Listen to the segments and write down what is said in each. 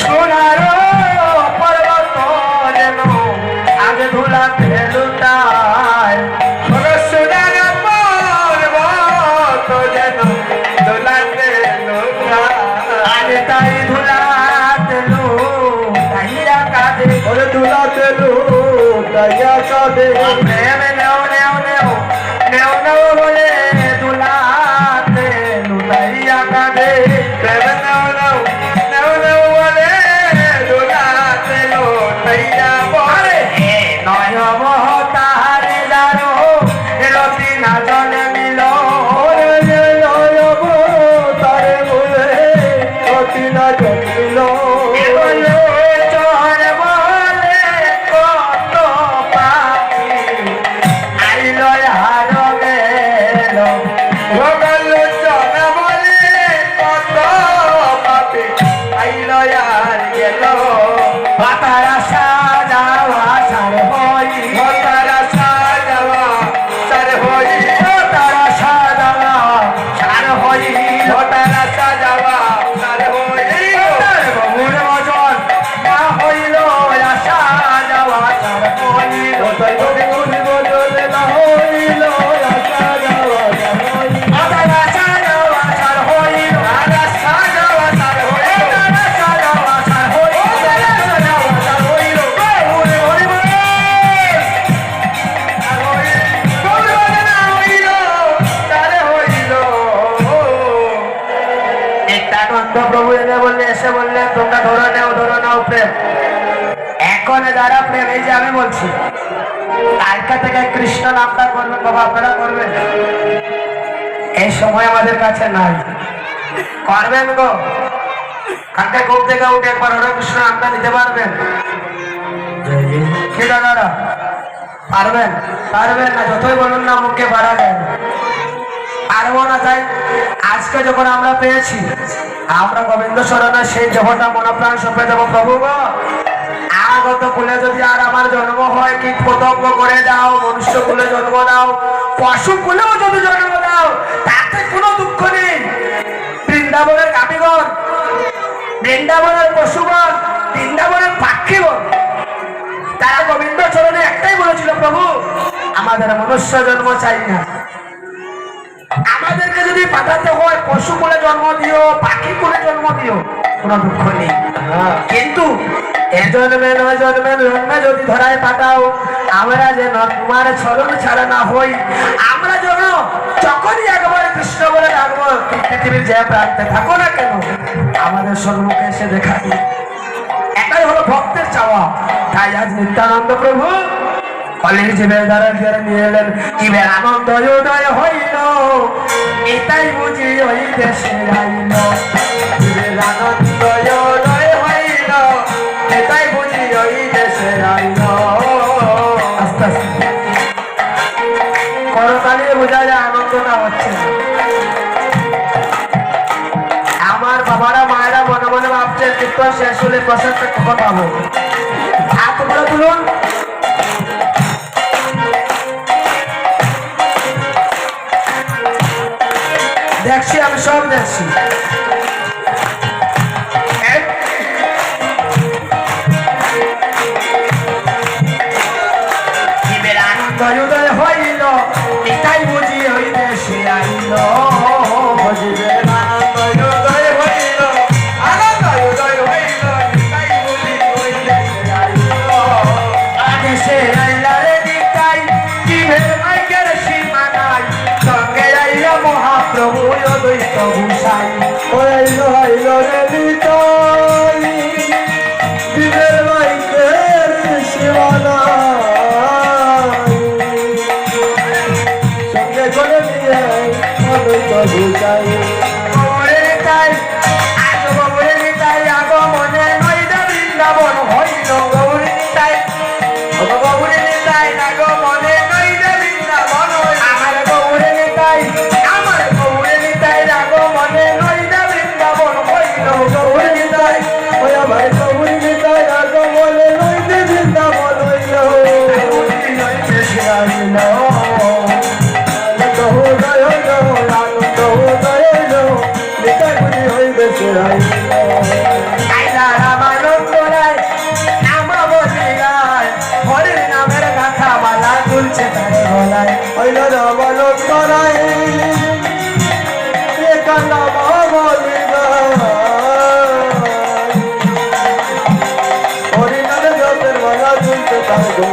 সোনার পর্বত যেন আগে ধুলাতে লুটায়। সোনার পর্বত যেন ধুলাতে লুটায়। আগে তাই ধুলাতে লুটাইয়া কাঁদে ওরে দুলাতে লু তাইয়া কাঁদে বলছি। কালকা থেকে কৃষ্ণ নামটা করবেন বাবা আপনারা করবেন এই সময় আমাদের কাছে নাই। করবেন গো। কালকে ঘুম থেকে উঠে একবার হরে কৃষ্ণ নামটা নিতে পারবেন পারবেন? পারবেন না, যতই বলুন না মুখে পারা যায় পারব না তাই, আজকে যখন আমরা পেয়েছি, আমরা গোবিন্দ শরণের সেই দেহটা মনপ্রাণ সঁপে দেবো প্রভু গো। আগত কুলে যদি আর আমার জন্ম হয়, কীট পতঙ্গ করে দাও, মনুষ্য কুলে জন্ম দাও, পশু কুলেও যদি জন্ম দাও, তাতে কোনো দুঃখ নেই। বৃন্দাবনের গাভীগণ, বৃন্দাবনের পশুগণ, বৃন্দাবনের পাখিগণ তারা গোবিন্দ চরণে একটাই বলেছিল, প্রভু, আমাদের মনুষ্য জন্ম চাই না। আমাদেরকে যদি পাঠাতে হয়, পশু কুলে জন্ম দিও, পাখি কুলে জন্ম দিও কোনো দুঃখ নেই। কিন্তু এ জন্মে নয় জন্মে জন্মে যদি ধরায় পাঠাও, আমরা যেন তোমার চরণ ছাড়া না হই, আমরা যেন যখনই একবার কৃষ্ণ বলে ডাকবো পৃথিবীর যে প্রান্তে থাকো না কেন, আমাদের সম্মুখে এসে দেখা এটাই হলো ভক্তের চাওয়া। তাই আজ নিত্যানন্দ প্রভু কলের জীবের দ্বারা ফিরে নিয়ে আনন্দ উদয় হইল। এটাই বুঝি ওই দেশে আনন্দ উদয় হইল। এটাই বুঝি ওই দেশে আস্তে আস্তে। বোঝা যায় আনন্দটা হচ্ছে আমার বাবারা, মায়েরা মনে মনে কীর্তন শেষ হলে প্রসাদটা কখন পাবো? তুলুন। দেখছি আমি সব দেখছি tá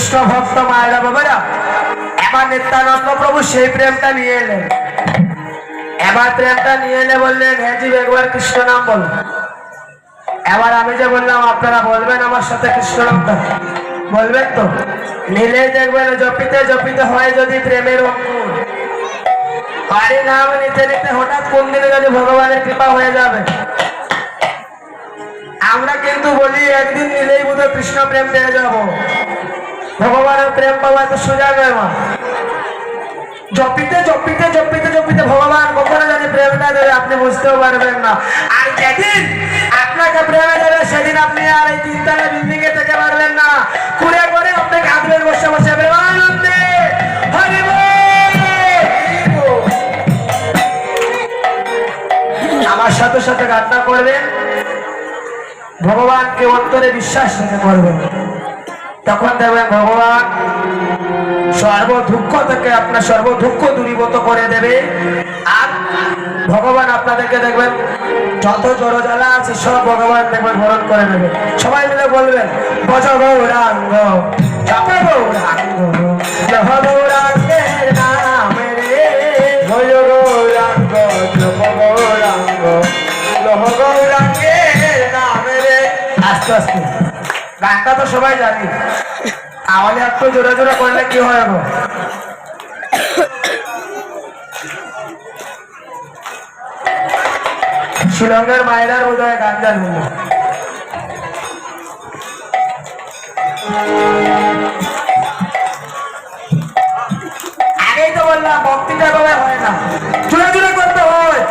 কৃষ্ণ ভক্ত মায়েরা বাবারা, এবার নিত্যানন্দ প্রভু সেই প্রেমটা নিয়ে এলেন। এবার প্রেমটা নিয়ে এলে বললেন হ্যাঁ জীব, একবার কৃষ্ণ নাম বল। এবার আমি যে বললাম, আপনারা বলবেন আমার সাথে কৃষ্ণ নামটা? বলবেন তো? নিলে দেখবেন জপিতে জপিতে হয় যদি প্রেমের বাড়ি নাম নিতে নিতে হঠাৎ কোন দিনে যদি ভগবানের কৃপা হয়ে যাবে? আমরা কিন্তু বলি, একদিন নিলেই বোধ কৃষ্ণ প্রেম পেয়ে যাব। ভগবানের প্রেম পাওয়া তো সোজা মা। জপিতে জপিতে জপিতে জপিতে ভগবান কখনো জানি প্রেমটা দেবে, আপনি বুঝতেও পারবেন না। আর যেদিন আপনাকে প্রেমে দেবে, সেদিন আপনি আর এই তিনতলা বিল্ডিং এ থেকে পারবেন না। কুড়ে করে আপনি কাঁদবেন বসে বসে আমার সাথে সাথে কান্না করবেন। ভগবানকে অন্তরে বিশ্বাস রেখে করবেন। তখন দেখবেন ভগবান, সর্ব দুঃখ থেকে আপনার সর্ব দুঃখ দূরীভূত করে দেবে। আর ভগবান আপনাদেরকে দেখবেন, যত জড় জ্বালা আছে সব ভগবান দেখবেন বরণ করে নেবে। সবাই মিলে বলবেন, বজ রে। লহ রে। আস্তে আস্তে। ডাক্তার তো সবাই জানি। আমাদের একটু জোরে জোরে করলে কি হয় এখন শিলংয়ের মায়েরা বোধ হয় গান জানব। আগেই তো বললাম, বক্তৃতা করে হয় না। জোরে জোরে করতে হয়।